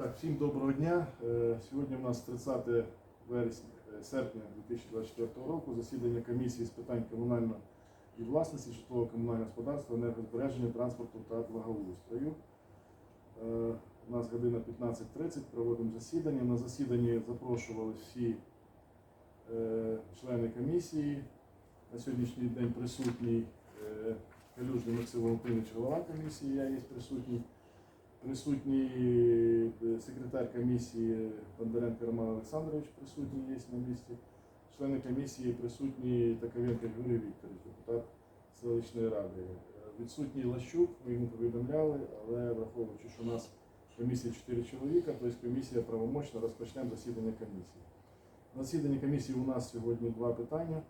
Так, всім доброго дня. Е, Сьогодні у нас 30 вересня, е, серпня 2024 року засідання комісії з питань комунальної і власності, житлово-комунального господарства, енергозбереження, транспорту та благоустрою. Е, У нас година 15.30, проводимо засідання. На засіданні запрошували всі члени комісії. На сьогоднішній день присутній Калюжний Максим Валентинович, голова комісії, я є присутній. Присутній е, секретар комісії Бондаренко Роман Олександрович присутній є на місці. Члени комісії присутній Таковенко Юрій Вікторович, депутат селищної ради. Відсутній Лащук, ми йому повідомляли, але враховуючи, що у нас комісія 4 чоловіка, тобто комісія правомочна, розпочнемо засідання комісії. На засіданні комісії у нас сьогодні два питання.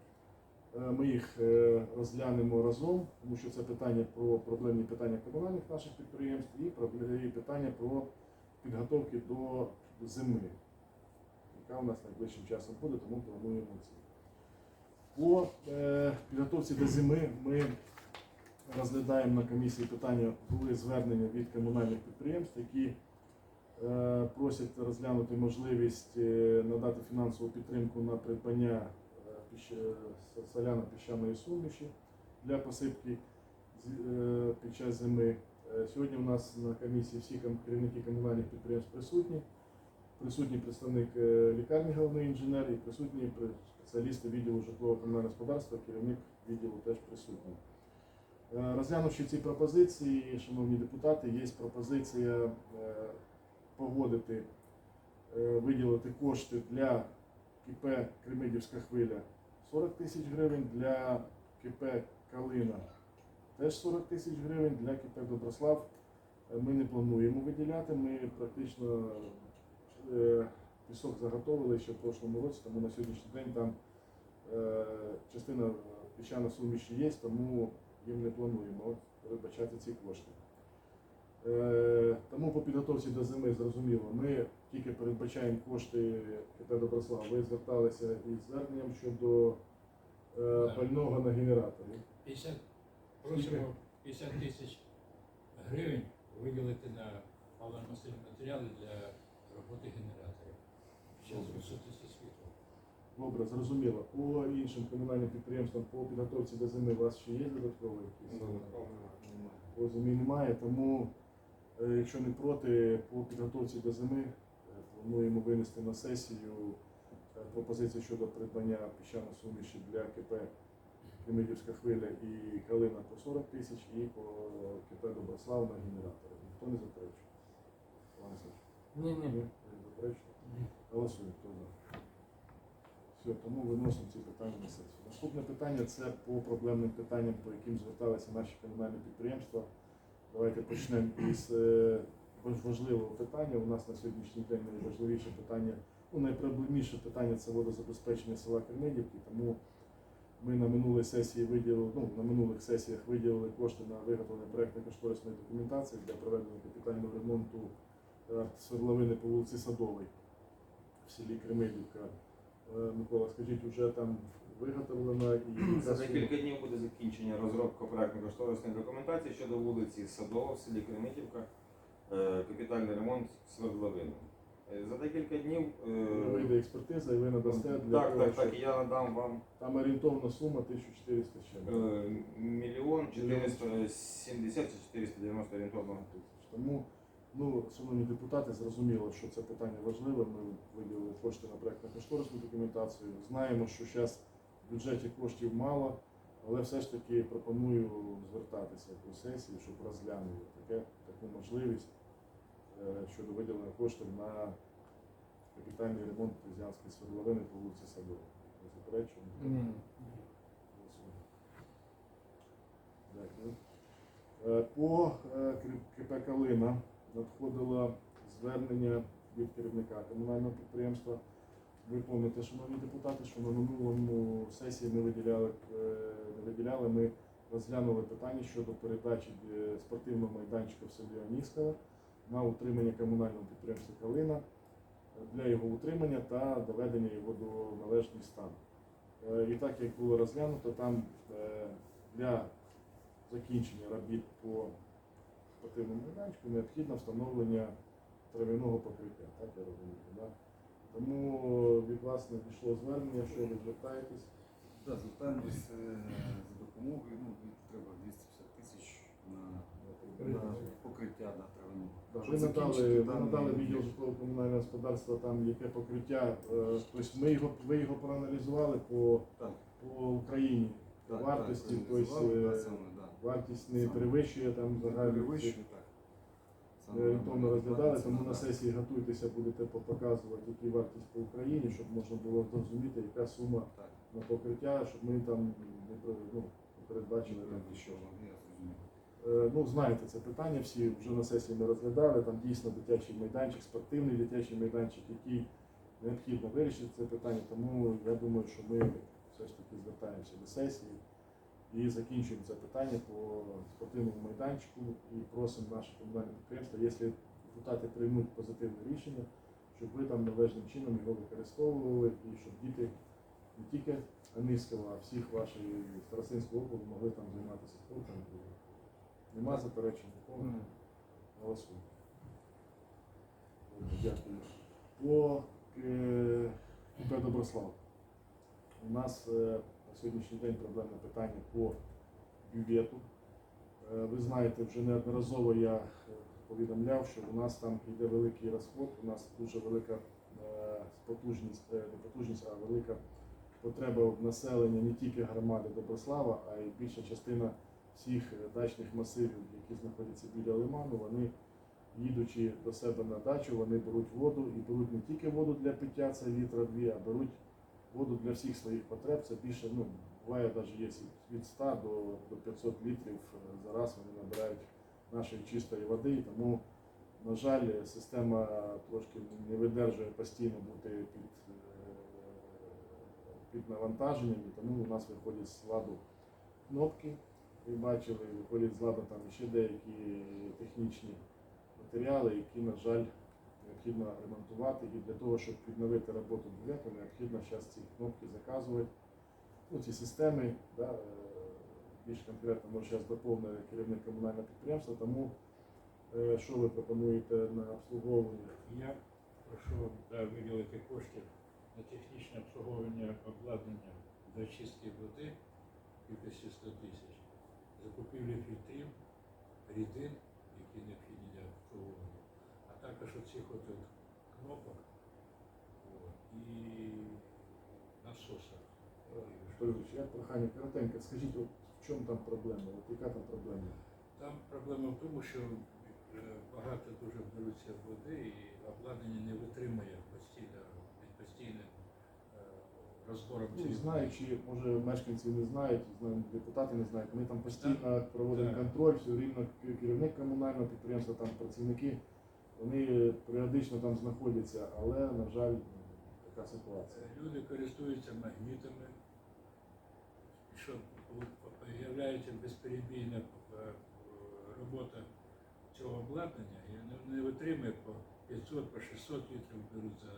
Е, Ми їх е, розглянемо разом, тому що це питання про проблемні питання комунальних наших підприємств і питання про підготовки до зими, яка у нас найближчим часом буде, тому плануємо це. По е, підготовці до зими ми розглядаємо на комісії питання, були звернення від комунальних підприємств, які просять розглянути можливість надати фінансову підтримку на придбання соляно-піщаної суміші для посипки е, під час зими. Е, Сьогодні у нас на комісії всі керівники комунальних підприємств присутні. Присутній представник е, лікарні, головний інженер і присутні спеціалісти відділу житлово-комунального господарства, керівник відділу теж присутній. Розглянувши ці пропозиції, шановні депутати, є пропозиція погодити, виділити кошти для КП Кремидівська хвиля 40 тисяч гривень, для КП Калина теж 40 тисяч гривень, для КП Доброслав е, ми не плануємо виділяти. Ми практично е, пісок заготовили ще в прошлому році, тому на сьогоднішній день там е, частина піщана суміші є, тому їм не плануємо передбачати ці кошти. Тому по підготовці до зими зрозуміло, ми тільки передбачаємо кошти КП Доброслав. Ви зверталися із зверненням щодо е, пального на генераторі. 50, просимо 50 тисяч гривень виділити на паливно-мастильні матеріали для роботи генераторів. Зараз відсутності світла. Добре, зрозуміло. По іншим комунальним підприємствам по підготовці до зими у вас ще є додаткові? якісь? По зимі немає, тому е, якщо не проти, по підготовці до зими плануємо винести на сесію е, пропозицію щодо придбання піщаної суміші для КП Кремидівська хвиля і Калина по 40 тисяч і по КП Доброслав на генератори. Ніхто не заперечує? Васильович, Ні, ні. не заперечуєте? Голосуємо, хто за. Все, тому виносимо ці питання на сесію. Наступне питання це по проблемним питанням, по яким зверталися наші комунальні підприємства. Давайте почнемо із е, важливого питання. У нас на сьогоднішній день найважливіше питання, ну найпроблемніше питання це водозабезпечення села Кермидівки. Тому ми на минулій сесії виділили, ну на минулих сесіях виділили кошти на виготовлення проектно-кошторисної документації для проведення капітального ремонту е, свердловини по вулиці Садовій в селі Кремидівка. Е, Микола, скажіть, вже там виготовлена і За декілька днів буде закінчення розробка проектно-кошторисної документації щодо вулиці Садова в селі Кремитівка, е, капітальний ремонт свердловини. Е, За декілька днів е, вийде експертиза і ви надасте для так, того, так, так, і я надам вам там орієнтовна сума 1400 з чим. е, мільйон 470 чи 490 орієнтовно. Тому, ну, шановні депутати, зрозуміло, що це питання важливе. Ми виділили кошти на проектно-кошторисну документацію. Знаємо, що зараз в бюджеті коштів мало, але все ж таки пропоную звертатися до сесії, щоб розглянули таке, таку можливість е, щодо виділення коштів на капітальний ремонт Тезіанської свердловини по вулиці Садовій. Не заперечуємо? Ні. Дякую. Е, По е, КП Калина надходило звернення від керівника комунального підприємства. Ви пам'ятаєте, шановні депутати, що на минулому сесії ми виділяли, е, не виділяли, ми розглянули питання щодо передачі е, спортивного майданчика в селі Аніскове на утримання комунального підприємства Калина для його утримання та доведення його до належний стан. Е, І так як було розглянуто, там е, для закінчення робіт по спортивному майданчику необхідно встановлення трав'яного покриття, так я розумію. Да? Тому від вас надійшло звернення, що ви звертаєтесь. Да, звертаємось е, за допомогою. Ну, треба 250 тисяч на, на покриття да. Да, Ви надали, ви надали відділ житлово-комунального господарства, там яке покриття, е, тобто ми його, ви його проаналізували по, Так, по Україні. так, вартості, так, тобто, е, да. Вартість не перевищує там Ми орієнтовно нормально. розглядали, тому на сесії готуйтеся, будете показувати, які вартість по Україні, щоб можна було зрозуміти, яка сума на покриття, щоб ми там не ну, передбачили там що що. я зрозумів. Е, Ну, знаєте це питання, всі вже на сесії ми розглядали. Там дійсно дитячий майданчик, спортивний дитячий майданчик, який необхідно вирішити це питання. Тому я думаю, що ми все ж таки звертаємося до сесії і закінчуємо це питання по спортивному майданчику і просимо наше комунальне підприємство, якщо депутати приймуть позитивне рішення, щоб ви там належним чином його використовували і щоб діти не тільки Анівського, а всіх вашої Старосинського округу могли там займатися спортом. Нема заперечень нікого. Голосуємо. Добре, Дякую. По е, КП Доброслав. У нас е, на сьогоднішній день проблемне питання по бювету. Е, Ви знаєте, вже неодноразово я е, повідомляв, що у нас там йде великий розход, у нас дуже велика е, потужність, е, не потужність, а велика потреба в населення не тільки громади Доброслава, а й більша частина всіх дачних масивів, які знаходяться біля лиману, вони їдучи до себе на дачу, вони беруть воду і беруть не тільки воду для пиття, це літра дві, а беруть воду для всіх своїх потреб. Це більше, ну, буває навіть є від 100 до, до 500 літрів е, за раз вони набирають нашої чистої води. Тому, на жаль, система трошки не видержує постійно бути під, е, під навантаженням, і тому у нас виходять з ладу кнопки. Ви бачили, виходять з ладу там ще деякі технічні матеріали, які, на жаль, необхідно ремонтувати. І для того, щоб відновити роботу бюджету, необхідно зараз ці кнопки заказувати. Ну, ці системи, да, е, більш конкретно, може зараз доповнює керівник комунального підприємства, тому е, що ви пропонуєте на обслуговування? Я прошу да, виділити коштів на технічне обслуговування обладнання для чистки води кількості 100 тисяч, закупівлі фільтрів, рідин, які необхідні для обслуговування, а також оцих от кнопок от, і насоса. Анатолійович, я прохання коротенько, скажіть, от в чому там проблема? От яка там проблема? Там проблема в тому, що е, багато дуже беруться води і обладнання не витримує постійно під постійним е, розбором Ну, знаючи, може мешканці не знають, знаємо, депутати не знають. Ми там постійно проводимо контроль, все рівно керівник комунального підприємства, там працівники, вони періодично там знаходяться, але, на жаль, така ситуація. Люди користуються магнітами, що з'являється безперебійна е, робота цього обладнання, і не, витримує по 500, по 600 літрів беруть за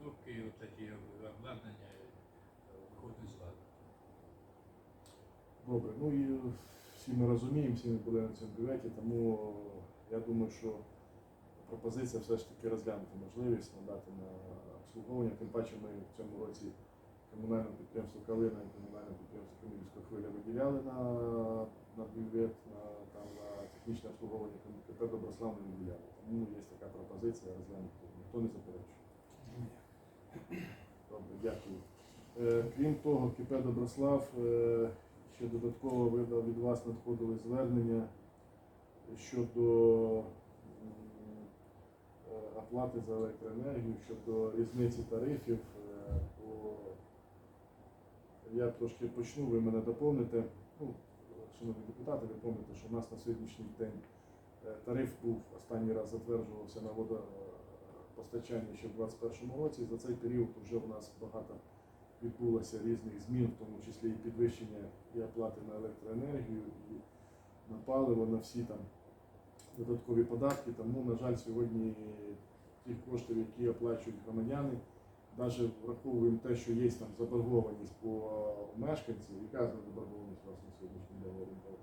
кнопки, от такі обладнання е, виходять з ладу. Добре, ну і всі ми розуміємо, всі ми були на цьому бюветі, тому я думаю, що пропозиція все ж таки розглянути можливість надати на обслуговування. Тим паче ми в цьому році комунальному підприємству Калина і комунальному підприємству Кам'янська хвиля виділяли на, на бювет, на, там, на технічне обслуговування КП Доброслав не виділяли. Тому є така пропозиція розглянути. Ніхто не заперечує. Добре, дякую. Е, Крім того, КП Доброслав е, ще додатково видав від вас надходили звернення щодо е, оплати за електроенергію, щодо різниці тарифів. е, Я трошки почну, ви мене доповните. Ну, шановні депутати, ви пам'ятаєте, що у нас на сьогоднішній день е, тариф був останній раз затверджувався на водопостачання ще в 2021 році. За цей період вже у нас багато відбулося різних змін, в тому числі і підвищення і оплати на електроенергію, і на паливо, на всі там додаткові податки. Тому, на жаль, сьогодні тих коштів, які оплачують громадяни, навіть враховуємо те, що є там заборгованість по мешканців, яка заборгованість у вас на сьогоднішній день орієнтовно?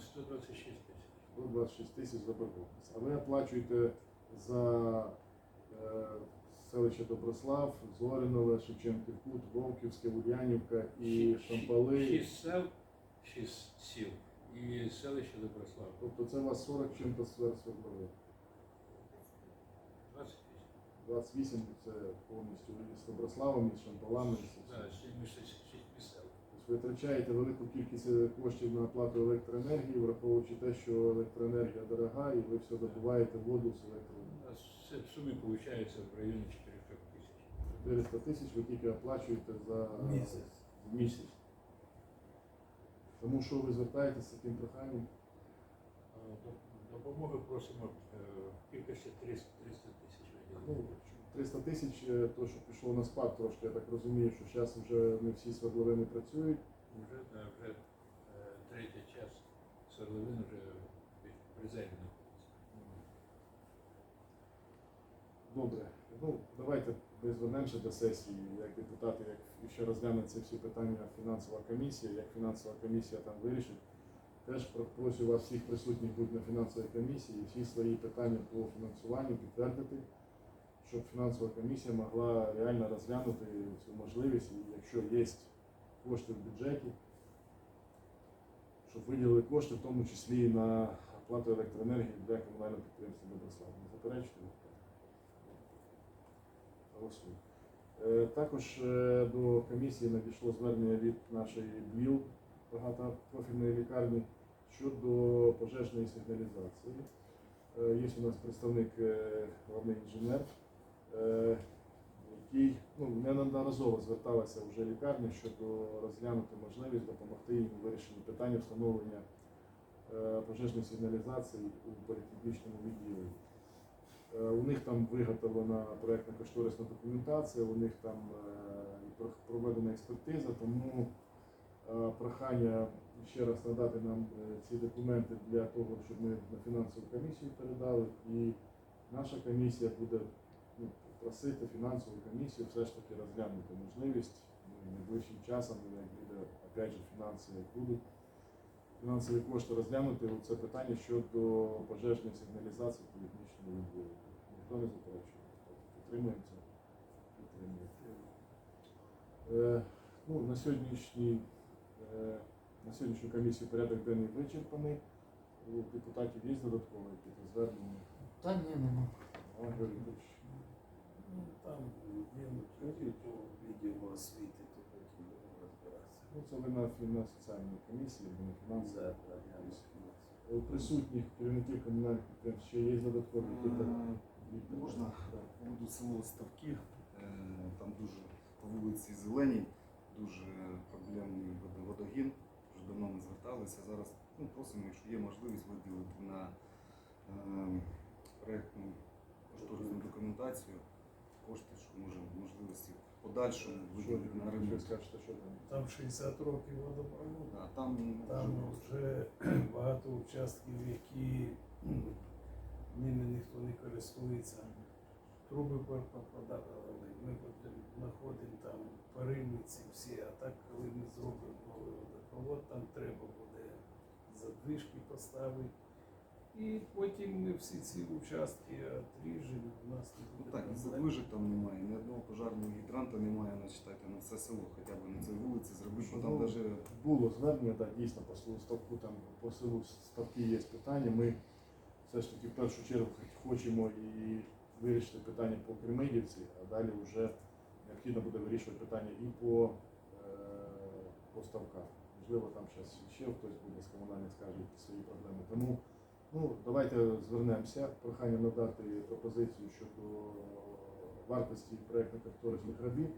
126 тисяч. 126 тисяч заборгованість. А ви оплачуєте за селище Доброслав, Зоринове, Шевченків Кут, Вовківське, Ульянівка і Шампали. Шість сел, шість сіл і селище Доброслав. Тобто це у вас 40 чим-то сфер свердловин. 28. 28 це повністю з Доброславом, з Шампалами. сім- шість сел. Тобто ви витрачаєте велику кількість е, коштів на оплату електроенергії, враховуючи те, що електроенергія дорога, і ви все добуваєте воду з електроенергії. Все в сумі виходить в районі 400 тисяч. 400 тисяч ви тільки оплачуєте за Місяць. місяць. Тому що ви звертаєтеся з таким проханням? Допомоги просимо в кількості 300 300 тисяч Ну, 300 тисяч, е, то, що пішло на спад трошки, я так розумію, що зараз вже не всі свердловини працюють. Вже, вже третій час свердловин вже при Добре, ну давайте ми до сесії, як депутати, як ще розгляне всі питання фінансова комісія, як фінансова комісія там вирішить. Теж прошу вас всіх присутніх бути на фінансовій комісії і всі свої питання по фінансуванню підтвердити, щоб фінансова комісія могла реально розглянути цю можливість, і якщо є кошти в бюджеті, щоб виділили кошти, в тому числі і на оплату електроенергії для комунального підприємства Доброслав. Не заперечуєте? Е, Також е, до комісії надійшло звернення від нашої БЛІЛ багатопрофільної лікарні щодо пожежної сигналізації. Е, Є у нас представник головний інженер, який ну, неодноразово зверталася вже лікарня щодо розглянути можливість допомогти їм у вирішенні питання встановлення пожежної сигналізації у поліклінічному відділенні. Е, У них там виготовлена проєктна кошторисна документація, у них там е, проведена експертиза, тому е, прохання ще раз надати нам ці документи для того, щоб ми на фінансову комісію передали. І наша комісія буде ну, просити фінансову комісію все ж таки розглянути можливість ну, найближчим часом, як буде опять же фінанси, будуть. Фінансові кошти розглянути це питання щодо пожежної сигналізації в політичному відділі. Ніхто не заперечує. Підтримуємо це. Підтримуємо. Е, ну, на сьогоднішній е, на сьогоднішню комісію порядок денний вичерпаний. У депутатів є додаткові якісь звернення. Та ні, нема. Ну, Там по відділу освіти, то потім будемо розбиратися. Ну, це ви на, соціальній комісії, на програму У присутніх керівників комунальних підприємств ще є додаткові питання. Е, Можна по поводу село Ставки, е, там дуже по вулиці Зеленій, дуже проблемний водогін. Вже давно ми зверталися. Зараз ну, просимо, якщо є можливість виділити на е, проєктну кошторисну документацію кошти, що може можливості в подальшому Що на ви ремонт. скажете, що там? Там 60 років водопроводу. Да, там, Там вже вже багато участків, які м, ними ніхто не користується. Труби попадали, ми потім знаходимо там перильниці всі, а так, коли ми зробимо новий водопровод, там треба буде задвижки поставити. І потім ми всі ці участки отріжемо, у нас не Ну так, задвижок там немає, ні одного пожарного гідранта немає, начитайте на все село, хоча б на цій вулиці зробити, бо там Ну, навіть Було звернення, так, дійсно по селу ставку, там по селу ставки є питання. Ми все ж таки в першу чергу хочемо і вирішити питання по Кремидівці, а далі вже необхідно буде вирішувати питання і по, е, по ставках. Можливо, там зараз ще хтось буде з комунальних скаже свої проблеми. Тому ну, давайте звернемося. Прохання надати пропозицію щодо вартості проєктно-кошторисних робіт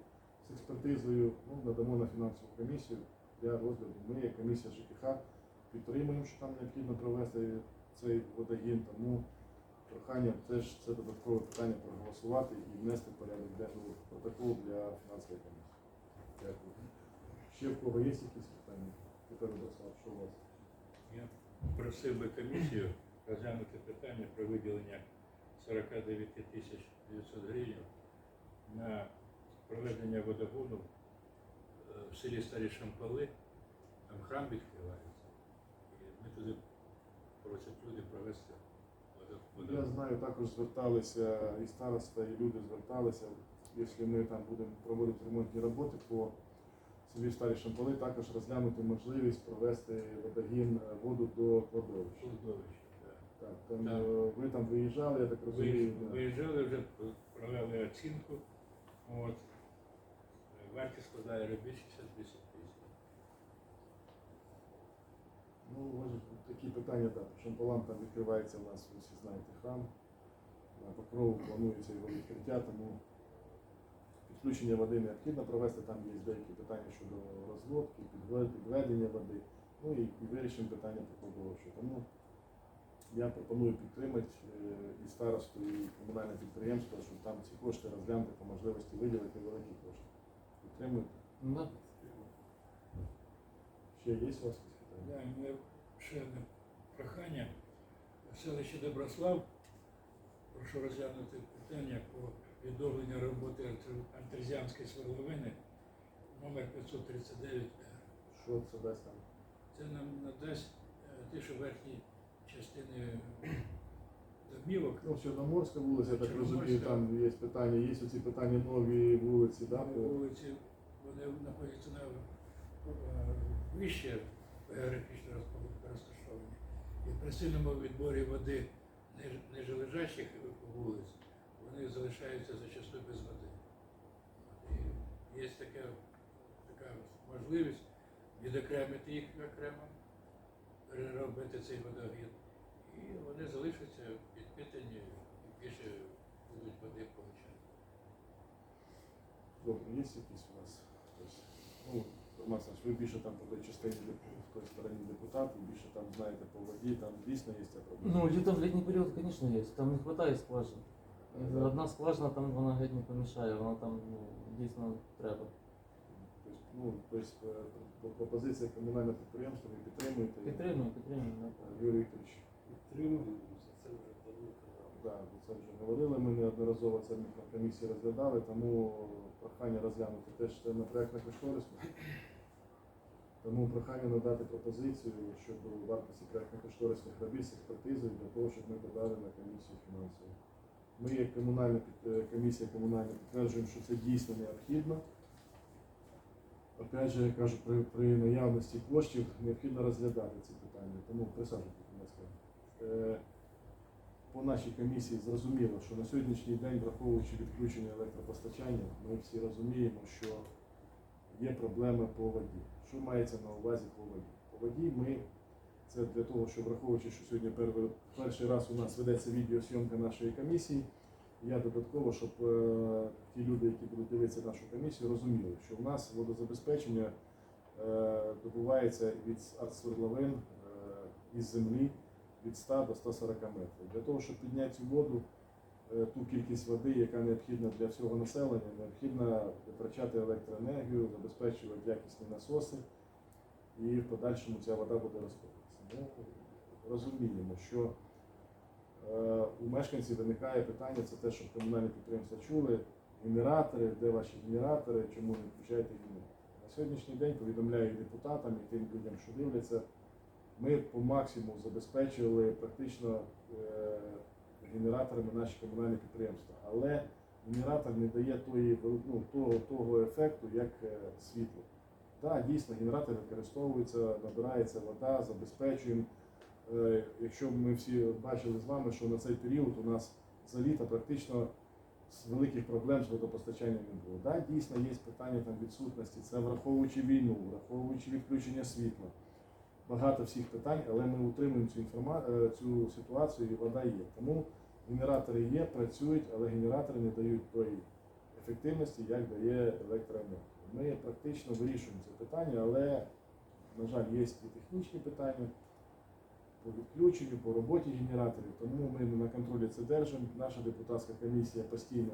з експертизою. Ну, надамо на фінансову комісію для розгляду. Ми, як комісія ЖКХ, підтримуємо, що там необхідно провести цей водогін, тому прохання теж це додаткове питання проголосувати і внести в порядок денний протокол для фінансової комісії. Дякую. Ще в кого є якісь питання? Петро Борислав, що у вас? Просив би комісію розглянути питання про виділення 49 тисяч 900 гривень на проведення водогону е, в селі Старі Шампали. Там храм відкривається. І ми туди просять люди провести водо- Я знаю, також зверталися і староста, і люди зверталися. Якщо ми там будемо проводити ремонтні роботи по селі Старі Шамполи, також розглянути можливість провести водогін е, воду до кладовища. Так. Там, Так. е, ви там виїжджали, я так розумію. Да. Виїжджали, вже провели оцінку. От. Вартість складає робіт 68 тисяч. Ну, може, такі питання, так. Шамполам там відкривається у нас, ви всі знаєте, храм. На покрову планується його відкриття, тому підключення води необхідно провести. Там є деякі питання щодо розводки, підведення води. Ну і, вирішимо питання кладовищу. Тому я пропоную підтримати е, і старосту, і комунальне підприємство, щоб там ці кошти розглянути по можливості виділити великі кошти. Підтримуєте? Да. Ще є у вас питання? Да, ще одне прохання. Селище Доброслав, прошу розглянути питання по відновленню роботи артезіанської свердловини номер 539 Що це дасть там? Це нам надасть е, те, що верхні частини домівок. Ну, Чорноморська вулиця, я так розумію, там є питання, є оці питання нові вулиці, да? вулиці, вони знаходяться на е, вище географічно розташовані. І при сильному відборі води ниж- нижележащих вулиць вони залишаються зачасту без води. І є така, така можливість відокремити їх окремо, переробити цей водогін. І вони залишаться підпитані і більше будуть води получати. Добре, є якісь у вас? хтось? Ну, ви більше там по той частині в той стороні депутат, більше там знаєте по воді, там дійсно є ця проблема. Ну, летом в летний период, конечно, есть. Там не хватает скважин. Одна скважина там вона геть не помішає, вона там ну, дійсно треба. Тобто, ну, тобто, е, пропозиція комунального підприємства ви підтримуєте? Підтримую, підтримую. да. Юрій Вікторович, Підтримуємо, це вже давно казав. Да, про це вже говорили. Ми неодноразово це на комісії розглядали, тому прохання розглянути теж це на проєктно кошторисну. Тому прохання надати пропозицію щодо вартості проєктно-кошторисних робіт з експертизою для того, щоб ми подали на комісію фінансову. Ми, як комунальна е, комісія комунальна, підтверджуємо, що це дійсно необхідно. Опять же, я кажу, при, при наявності коштів необхідно розглядати ці питання. Тому присаджуйтесь, будь ласка. Е, по нашій комісії зрозуміло, що на сьогоднішній день, враховуючи відключення електропостачання, ми всі розуміємо, що є проблеми по воді. Що мається на увазі по воді? По воді ми це для того, щоб враховуючи, що сьогодні перший, раз у нас ведеться відеосйомка нашої комісії. Я додатково, щоб е, ті люди, які будуть дивитися нашу комісію, розуміли, що в нас водозабезпечення е, добувається від артсвердловин е, із землі від 100 до 140 метрів. Для того, щоб підняти цю воду, ту кількість води, яка необхідна для всього населення, необхідно витрачати електроенергію, забезпечувати якісні насоси, і в подальшому ця вода буде розходитися. Ми розуміємо, що е, у мешканців виникає питання, це те, щоб комунальні підприємства чули, генератори, де ваші генератори, чому не включаєте генератори. На сьогоднішній день повідомляю і депутатам і тим людям, що дивляться, ми по максимуму забезпечували практично е, генераторами наші комунальні підприємства. Але генератор не дає тої, ну, того, того ефекту, як е, світло. Так, дійсно, генератор використовується, набирається вода, забезпечуємо. Е, Якщо ми всі бачили з вами, що на цей період у нас за літо практично з великих проблем з водопостачанням не було. Так, дійсно є питання там відсутності, це враховуючи війну, враховуючи відключення світла багато всіх питань, але ми утримуємо цю інформа... е, цю ситуацію і вода є. Тому генератори є, працюють, але генератори не дають тої ефективності, як дає електроенергія. Ми практично вирішуємо це питання, але, на жаль, є і технічні питання по відключенню, по роботі генераторів, тому ми на контролі це держимо. Наша депутатська комісія постійно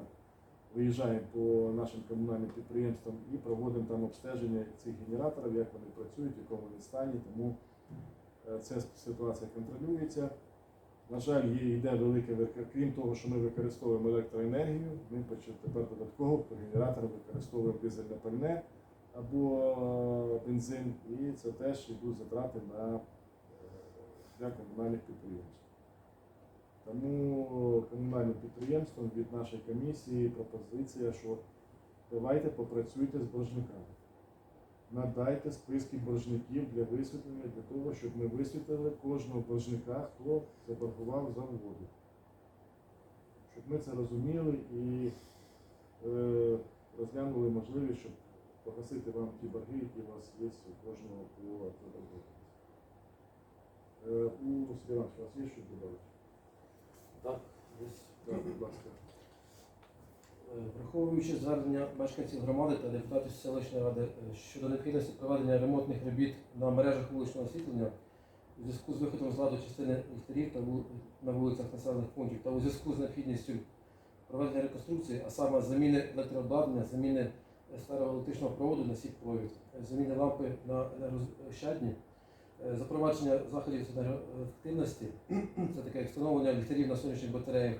виїжджаємо по нашим комунальним підприємствам і проводимо там обстеження цих генераторів, як вони працюють, в якому вони стані. Тому е, ця ситуація контролюється. На жаль, є йде велике крім того, що ми використовуємо електроенергію, ми тепер додатково по генератору використовуємо дизельне пальне або е, бензин, і це теж йдуть затрати на, е, для комунальних підприємств. Тому комунальним підприємством від нашої комісії пропозиція, що давайте попрацюйте з боржниками. Надайте списки боржників для висвітлення, для того, щоб ми висвітлили кожного боржника, хто заборгував за воду. Щоб ми це розуміли і е, розглянули можливість, щоб погасити вам ті борги, які у вас є у кожного по. Е, у Василя у вас є що додати? Так, десь. Так, будь ласка. Е, Враховуючи звернення мешканців громади та депутатів селищної ради е, щодо необхідності проведення ремонтних робіт на мережах вуличного освітлення у зв'язку з виходом з ладу частини ліхтарів та на вулицях населених пунктів та у зв'язку з необхідністю проведення реконструкції, а саме заміни електрообладнання, заміни е, старого електричного проводу на сіп-провід, е, заміни лампи на енергощадні, запровадження заходів з енергоефективності, це таке встановлення ліхтарів на сонячних батареях,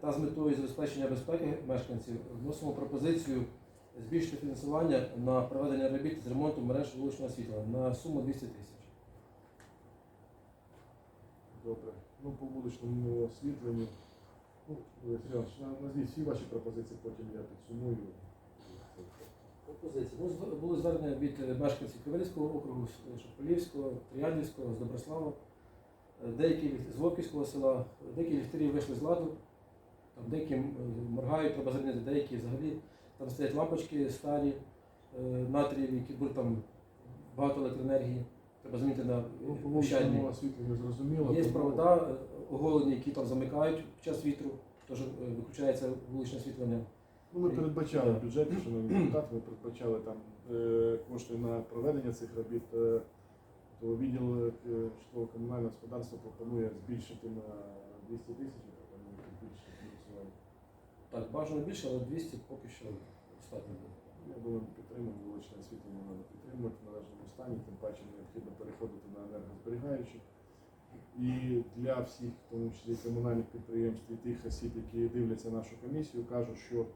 та з метою забезпечення безпеки мешканців вносимо пропозицію збільшити фінансування на проведення робіт з ремонту мереж вуличного освітлення на суму 200 тисяч. Добре. Ну, по вуличному освітленню. Ну, назвіть всі ваші пропозиції, потім я підсумую. Пропозиції. Ну, були звернення від е, мешканців Кривильського округу, з Шополівського, Трояндівського, з Доброслава, Е, деякі з Вовківського села, деякі ліхтарі вийшли з ладу, там деякі моргають, треба замінити, деякі взагалі. Там стоять лампочки старі, е, натрієві, які будуть там багато електроенергії, треба замінити на Ну, е, освітленню зрозуміло. Є провода е, оголені, які там замикають під час вітру, теж е, виключається вуличне освітлення. Ну, ми передбачали в бюджеті, шановні депутати, ми передбачали там е, кошти на проведення цих робіт. Е, то відділ е, житлово-комунального господарства пропонує збільшити на 200 тисяч. Так, бажано більше, але 200 поки що достатньо буде. Я думаю, підтримуємо вуличне освітлення, треба підтримувати в належному стані, тим паче необхідно переходити на енергозберігаючі. І для всіх, в тому числі комунальних підприємств і тих осіб, які дивляться нашу комісію, кажу, що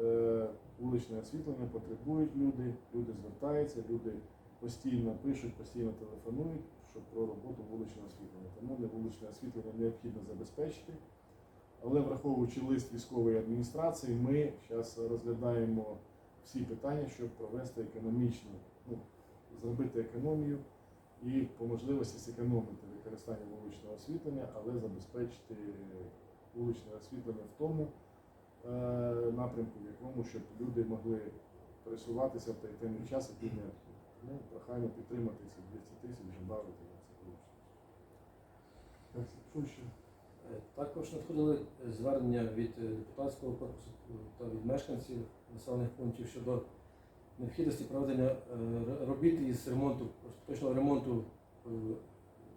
е, вуличне освітлення потребують люди, люди звертаються, люди постійно пишуть, постійно телефонують, що про роботу вуличного освітлення. Тому для вуличного освітлення необхідно забезпечити. Але враховуючи лист військової адміністрації, ми зараз розглядаємо всі питання, щоб провести економічну, ну, зробити економію і по можливості зекономити використання вуличного освітлення, але забезпечити вуличне освітлення в тому е, напрямку, в якому щоб люди могли пересуватися в той темний час, який необхідно. Тому прохання підтримати ці 200 тисяч, додати на це що ще? Також надходили е, звернення від е, депутатського корпусу та від мешканців населених пунктів щодо необхідності проведення е, робіт із ремонту, точного ремонту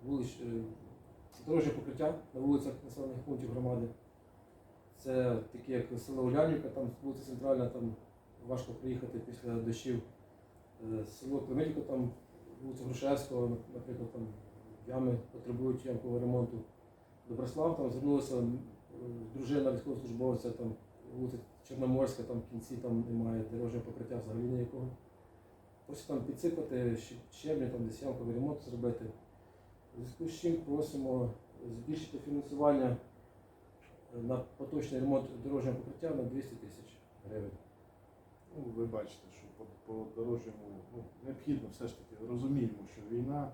вулич, дорожнього покриття на вулицях населених пунктів громади. Це такі як село Улянівка, там вулиця Центральна, там важко приїхати після дощів. Село Клемелько, там вулиця Грушевського, наприклад, там ями потребують ямкового ремонту. Доброслав там звернулася дружина військовослужбовця, там вулиця Чорноморська, там в кінці там немає дорожнього покриття взагалі ніякого. Просять там підсипати щебня, там десь ямковий ремонт зробити. У зв'язку з чим просимо збільшити фінансування е, на поточний ремонт дорожнього покриття на 200 тисяч гривень. Ну, ви бачите, що по, по дорожньому ну, необхідно все ж таки розуміємо, що війна,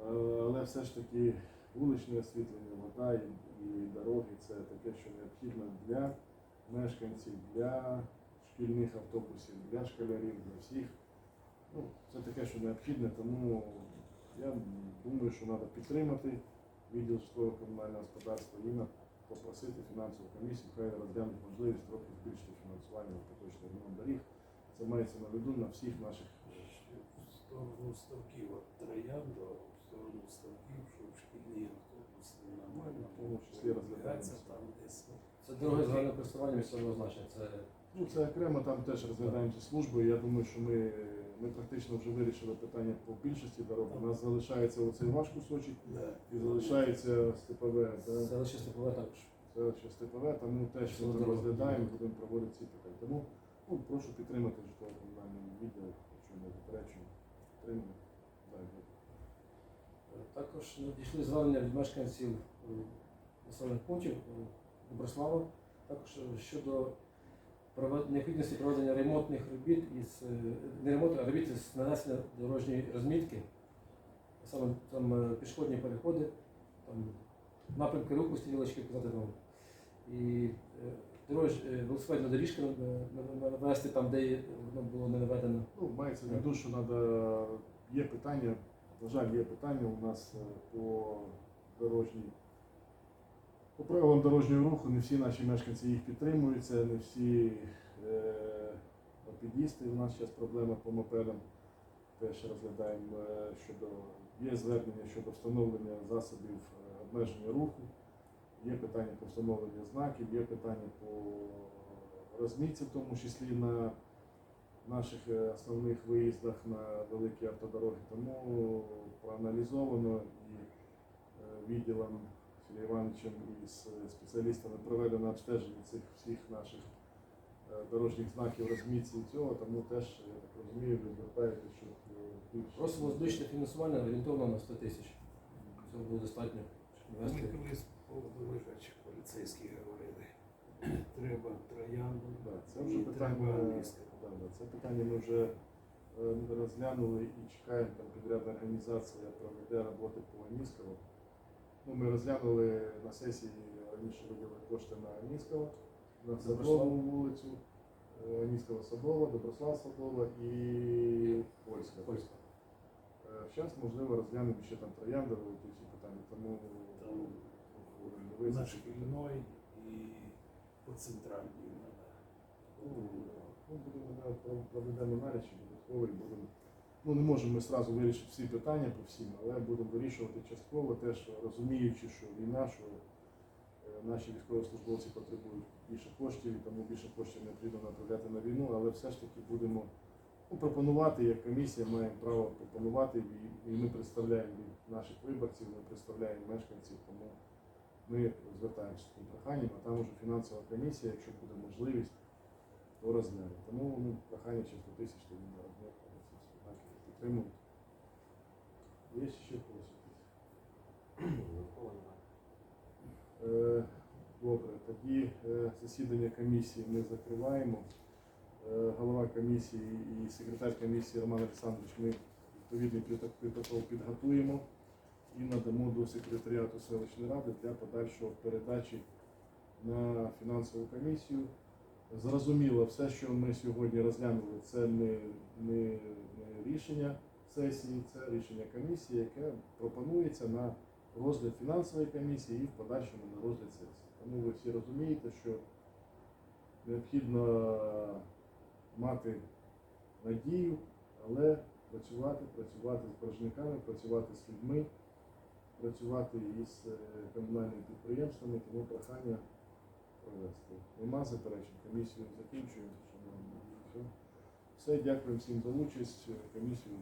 е, але все ж таки вуличне освітлення, вода і, дороги це таке, що необхідно для мешканців, для шкільних автобусів, для школярів, для всіх. Ну, це таке, що необхідне, тому я думаю, що треба підтримати відділ житлово-комунального господарства і попросити фінансову комісію, хай розглянуть можливість трохи збільшити фінансування на поточний ремонт доріг. Це мається на виду на всіх наших В сторону ставків от Троянда, в сторону ставків, нормально В тому числі розглядається. там десь. Це дороги загального користування місцевого значення. Це Ну, це окремо, там теж розглядаємо ці служби. Я думаю, що ми, ми практично вже вирішили питання по більшості дорог. У нас залишається оцей ваш кусочок і залишається степове, да? селище Степове також. селище степове, тому теж ми розглядаємо, будемо проводити ці питання. Тому ну, прошу підтримати житлово-комунальний відділ, якщо не заперечуємо. Підтримуємо. Дай Бог. Також надійшли звернення від мешканців населених пунктів е, Доброслава. Також е, щодо необхідності проведення ремонтних робіт із е, не ремонту, а робіт із нанесення дорожньої розмітки. Саме там е, пішохідні переходи, там напрямки руху стрілочки казати там. І е, дорож, е, велосипедна доріжка е, на- на- навести там, де воно було не наведено. Ну, мається в виду, що треба, є питання, на жаль, є питання у нас е, по дорожній. По правилам дорожнього руху не всі наші мешканці їх підтримуються, не всі е, під'їзди. У нас зараз проблема по мопедам. Теж розглядаємо е, щодо є звернення щодо встановлення засобів е, обмеження руху, є питання по встановленню знаків, є питання по розмітці, в тому числі на наших е, основних виїздах на великі автодороги. Тому проаналізовано і е, відділом Сергієм Івановичем і з е, спеціалістами проведено обстеження цих всіх наших дорожніх знаків розмітці цього, тому теж, я так розумію, ви звертаєтесь, щоб е, більше. Просимо збільшити фінансування орієнтовно на 100 тисяч. Цього буде достатньо, Ми колись по поліцейських говорили. Треба троянду. Да, це вже і питання, треба англійська. да, да, це питання ми вже е, розглянули і чекаємо там підрядна організація проведе роботи по Аніскову. Ну, ми розглянули на сесії раніше виділили кошти на Анісково, на Садову вулицю, е, Аніскова Садова, Доброслав Садова і Польська. Польська. Зараз, можливо, розглянемо ще там трояндові ті всі питання, тому Там ну, на шкільної і по центральній проведемо нарічі додатково і будемо. Ну, не можемо ми одразу вирішити всі питання по всім, але будемо вирішувати частково, теж розуміючи, що війна, що е, наші військовослужбовці потребують більше коштів, і тому більше коштів необхідно направляти на війну, але все ж таки будемо ну, пропонувати, як комісія маємо право пропонувати, і ми представляємо наших виборців, ми представляємо мешканців, тому ми звертаємося з таким проханням, а там уже фінансова комісія, якщо буде можливість, то розгляне. Тому ну, прохання чи 100 тисяч тоді на розмір підтримують. Є ще когось? Е, Добре, тоді е, засідання комісії ми закриваємо. Е, Голова комісії і секретар комісії Роман Олександрович, ми відповідний протокол підготуємо і надамо до секретаріату селищної ради для подальшого передачі на фінансову комісію. Зрозуміло, все, що ми сьогодні розглянули, це не, не, не рішення сесії, це рішення комісії, яке пропонується на розгляд фінансової комісії і в подальшому на розгляд сесії. Тому ви всі розумієте, що необхідно мати надію, але працювати, працювати з боржниками, працювати з людьми, працювати із е, комунальними підприємствами, тому прохання провести. Нема заперечень, комісію закінчуємо. Все, дякую всім за участь. Комісію